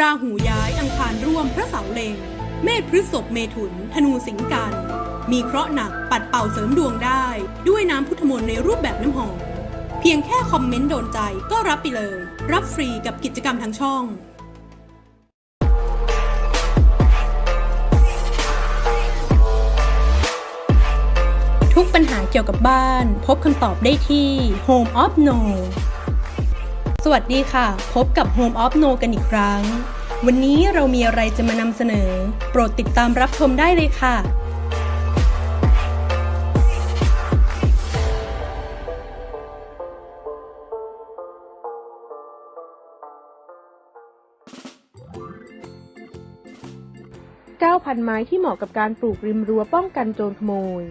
ราหูย้ายอังคารร่วมพระเสาเลงเมษพฤษภเมถุน ธนูสิงกัน มีเคราะห์หนักปัดเป่าเสริมดวงได้ ด้วยน้ำพุทธมนต์ในรูปแบบน้ำหอม เพียงแค่คอมเมนต์โดนใจก็รับไปเลย รับฟรีกับกิจกรรมทางช่องทุกปัญหาเกี่ยวกับบ้าน พบคำตอบได้ที่ Home of No สวัสดีค่ะ พบกับ Home of No กันอีกครั้ง วันนี้เรามีอะไรจะมานำเสนอ โปรดติดตามรับชมได้เลยค่ะ 9,000 ไม้ที่เหมาะกับการปลูกริมรั้วป้องกันโจรขโมย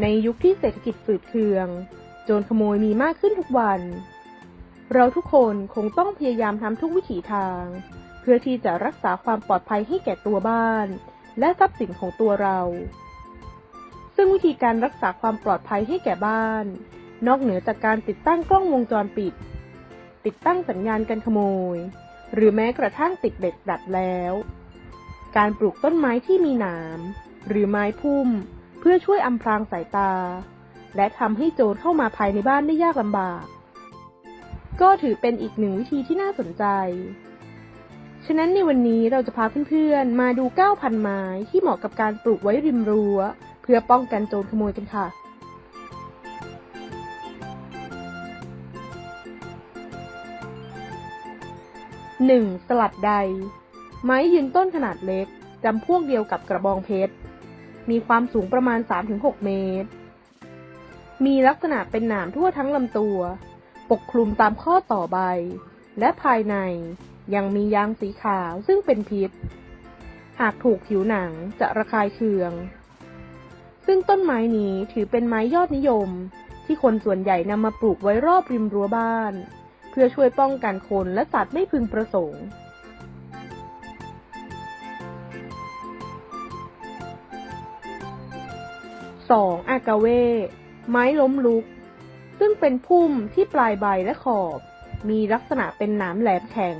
ในยุคที่เศรษฐกิจฝืดเคือง โจรขโมยมีมากขึ้นทุกวัน เราทุกคนคงต้องพยายามทำทุกวิถีทาง เพื่อที่จะรักษาความปลอดภัยให้แก่ตัวบ้าน และทรัพย์สินของตัวเรา ซึ่งวิธีการรักษาความปลอดภัยให้แก่บ้าน นอกเหนือจากการติดตั้งกล้องวงจรปิด ติดตั้งสัญญาณการขโมย หรือแม้กระทั่งติดเบ็ดดัดแล้ว การปลูกต้นไม้ที่มีหนามหรือไม้พุ่ม เพื่อช่วยอำพรางสายตา และทำให้โจรเข้ามาภายในบ้านได้ยากลำบาก ก็ถือเป็นอีกหนึ่งวิธีที่น่าสนใจ ฉะนั้นในวันนี้เราจะพาเพื่อนๆ มาดู 9,000 ไม้ที่เหมาะกับการปลูกไว้ริมรั้ว เพื่อป้องกันโจรขโมยกันค่ะ 1. สลัดใด ไม้ยืนต้นขนาดเล็ก จำพวกเดียวกับกระบองเพชร มีความสูงประมาณ 3-6 เมตร มีลักษณะเป็นหนามทั่วทั้งลำตัว ปกคลุมตามข้อต่อใบ และภายในยังมียางสีขาวซึ่งเป็นพิษ หากถูกผิวหนังจะระคายเคือง ซึ่งต้นไม้นี้ถือเป็นไม้ยอดนิยม ที่คนส่วนใหญ่นำมาปลูกไว้รอบริมรั้วบ้าน เพื่อช่วยป้องกันคนและสัตว์ไม่พึงประสงค์ 2. อากาเว ไม้ล้มลุก ซึ่งเป็นพุ่มที่ปลายใบและขอบ มีลักษณะเป็นหนามแหลมแข็ง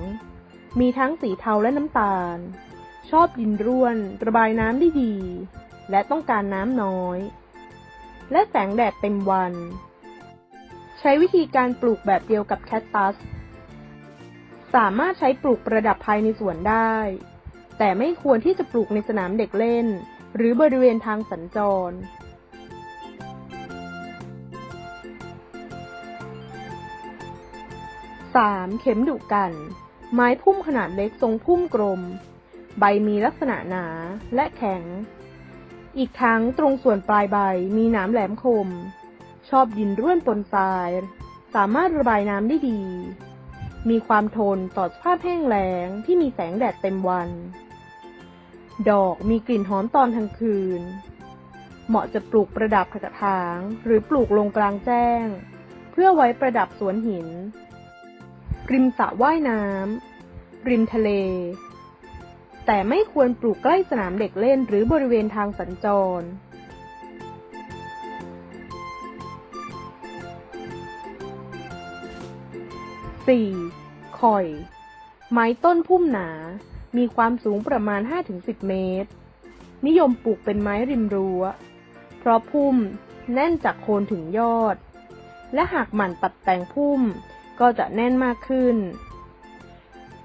มีทั้งสีเทาและน้ำตาล ชอบดินร่วน ระบายน้ำได้ดี และต้องการน้ำน้อย และแสงแดดเต็มวัน ใช้วิธีการปลูกแบบเดียวกับแคคตัส สามารถใช้ปลูกประดับภายในสวนได้ แต่ไม่ควรที่จะปลูกในสนามเด็กเล่น หรือบริเวณทางสัญจร 3. เข็มดุกัน ไม้พุ่มขนาดเล็กทรงพุ่มกลม ใบมีลักษณะหนาและแข็ง อีกทั้งตรงส่วนปลายใบมีหนามแหลมคม ชอบดินร่วนปนทราย สามารถระบายน้ำได้ดี มีความทนต่อสภาพแห้งแล้งที่มีแสงแดดเต็มวัน ดอกมีกลิ่นหอมตอนกลางคืน เหมาะจะปลูกประดับกระถางหรือปลูกลงกลางแจ้ง เพื่อไว้ประดับสวนหิน ริมสระว่ายน้ำ ริมทะเล แต่ไม่ควรปลูกใกล้สนามเด็กเล่นหรือบริเวณทางสัญจร 4. ข่อย ไม้ต้นพุ่มหนา มีความสูงประมาณ 5-10 เมตร นิยมปลูกเป็นไม้ริมรั้ว เพราะพุ่มแน่นจากโคนถึงยอด และหากหมั่นตัดแต่งพุ่ม ก็จะแน่นมากขึ้น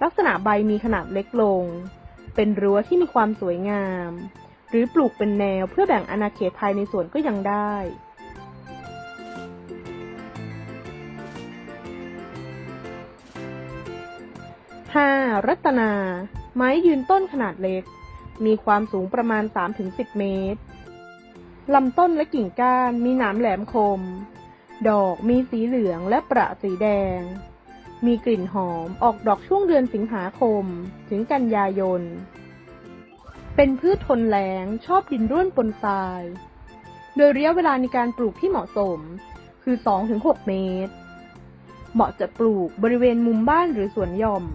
ลักษณะใบมีขนาดเล็กลง เป็นรั้วที่มีความสวยงาม หรือปลูกเป็นแนวเพื่อแบ่งอาณาเขตภายในสวนก็ยังได้ 5. รัตนา ไม้ยืนต้นขนาดเล็ก มีความสูงประมาณ 3-10 เมตรลำต้นและกิ่งก้านมีหนามแหลมคม ดอกมีสีเหลืองและประสีแดง มีกลิ่นหอมออกดอกช่วงเดือนสิงหาคม ถึงกันยายน เป็นพืชทนแล้งชอบดินร่วนปนทราย โดยระยะเวลาในการปลูกที่เหมาะสม คือ 2-6 เมตร เหมาะจะปลูกบริเวณมุมบ้านหรือสวนหย่อม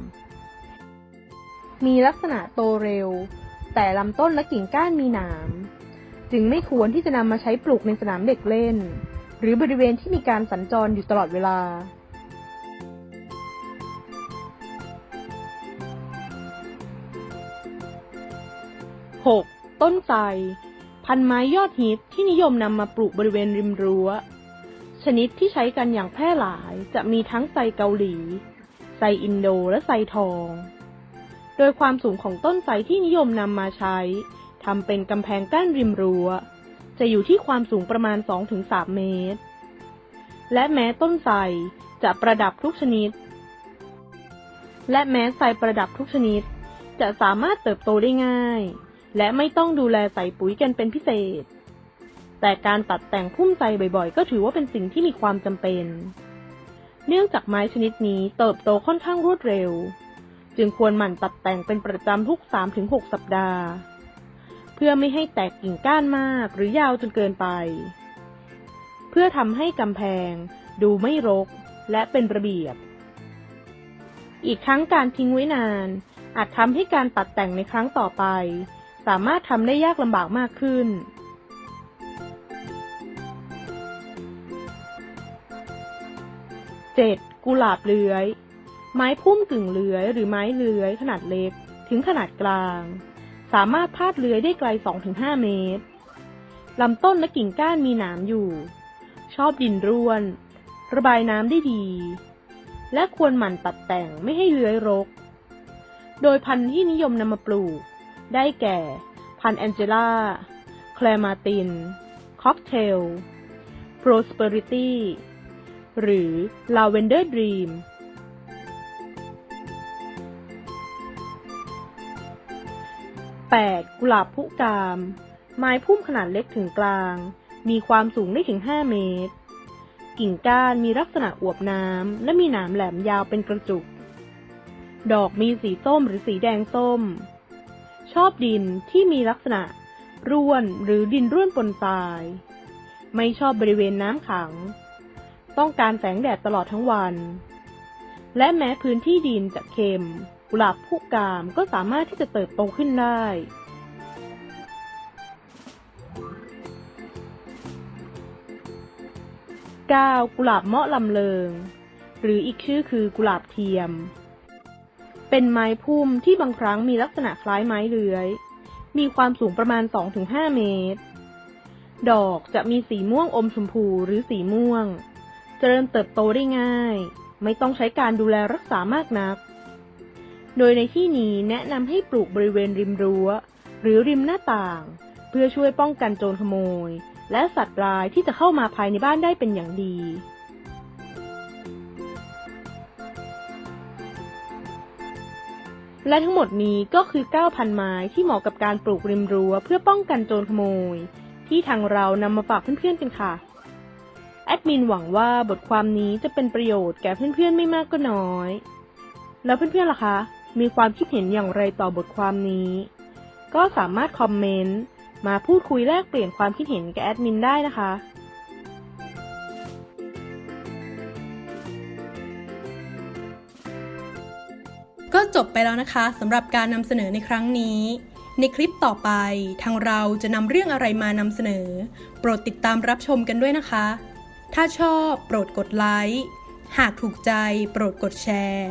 มีลักษณะโตเร็ว แต่ลำต้นและกิ่งก้านมีหนาม จึงไม่ควรที่จะนำมาใช้ปลูกในสนามเด็กเล่น รือบริเวณที่มีการสัญจรอยู่ตลอดเวลาหกต้นไทรพันไม้ยอดฮิตที่นิยมนำมาปลูกบริเวณริมรัว้ว ชนิดที่ใช้กันอย่างแพร่หลายจะมีทั้งไทรเกาหลี ไทรอินโดและไทรทอง โดยความสูงของต้นไทรที่นิยมนำมาใช้ทำเป็นกำแพงกั้นริมรัว้ว จะอยู่ที่ความสูงประมาณ 2-3 เมตร และแม้ต้นไทรจะประดับทุกชนิด และแม้ไทรประดับทุกชนิด จะสามารถเติบโตได้ง่าย และไม่ต้องดูแลใส่ปุ๋ยกันเป็นพิเศษ แต่การตัดแต่งพุ่มไทรบ่อยๆ ก็ถือว่าเป็นสิ่งที่มีความจำเป็น เนื่องจากไม้ชนิดนี้เติบโตค่อนข้างรวดเร็ว จึงควรหมั่นตัดแต่งเป็นประจำทุก 3-6 สัปดาห์ เพื่อไม่ให้แตกกิ่งก้านมากหรือยาวจนเกินไป เพื่อทำให้กำแพง ดูไม่รกและเป็นระเบียบ อีกทั้งการทิ้งไว้นาน อาจทำให้การตัดแต่งในครั้งต่อไป สามารถทำได้ยากลำบากมากขึ้น 7. กุหลาบเลื้อย ไม้พุ่มกึ่งเลื้อยหรือไม้เลื้อยขนาดเล็กถึงขนาดกลาง สามารถพาดเลื้อยได้ไกล 2-5 เมตร ลำต้นและกิ่งก้านมีหนามอยู่ ชอบดินร่วน ระบายน้ำได้ดี และควรหมั่นตัดแต่งไม่ให้เลื้อยรก โดยพันธุ์ที่นิยมนำมาปลูก ได้แก่ พันธุ์แองเจล่า แคลมาติน ค็อกเทล โปรสเปอริตี้ หรือ Lavender Dream 8. กุหลาบพุกาม ไม้พุ่มขนาดเล็กถึงกลาง มีความสูงได้ถึง 5 เมตร กิ่งก้านมีลักษณะอวบน้ำ และมีหนามแหลมยาวเป็นกระจุก ดอกมีสีส้มหรือสีแดงส้ม ชอบดินที่มีลักษณะ ร่วนหรือดินร่วนปนทราย ไม่ชอบบริเวณน้ำขัง ต้องการแสงแดดตลอดทั้งวัน และแม้พื้นที่ดินจะเค็ม กุหลาบพุกามก็สามารถที่จะเติบโตขึ้นได้ 9. กุหลาบเมาะลำเลิง หรืออีกชื่อคือกุหลาบเทียม เป็นไม้พุ่มที่บางครั้งมีลักษณะคล้ายไม้เลื้อย มีความสูงประมาณ 2-5 เมตร ดอกจะมีสีม่วงอมชมพูหรือสีม่วง เจริญเติบโตได้ง่าย ไม่ต้องใช้การดูแลรักษามากนัก โดยในที่นี้แนะนำให้ปลูกบริเวณริมรั้ว หรือริมหน้าต่าง เพื่อช่วยป้องกันโจรขโมย และสัตว์ร้ายที่จะเข้ามาภายในบ้านได้เป็นอย่างดี และทั้งหมดนี้ก็คือ 9,000 ไม้ที่เหมาะกับการปลูกริมรั้ว เพื่อป้องกันโจรขโมย ที่ทางเรานำมาฝากเพื่อนๆกันค่ะ แอดมินหวังว่าบทความนี้จะเป็นประโยชน์แก่เพื่อนๆไม่มากก็น้อย แล้วเพื่อนๆล่ะคะ มีความคิดเห็นอย่างไรต่อบทความนี้ ก็สามารถคอมเมนต์ มาพูดคุยแลกเปลี่ยนความคิดเห็นกับแอดมินได้นะคะก็จบไปแล้วนะคะสำหรับการนำเสนอในครั้งนี้ ในคลิปต่อไป ทางเราจะนำเรื่องอะไรมานำเสนอ โปรดติดตามรับชมกันด้วยนะคะ ถ้าชอบโปรดกดไลค์ หากถูกใจโปรดกดแชร์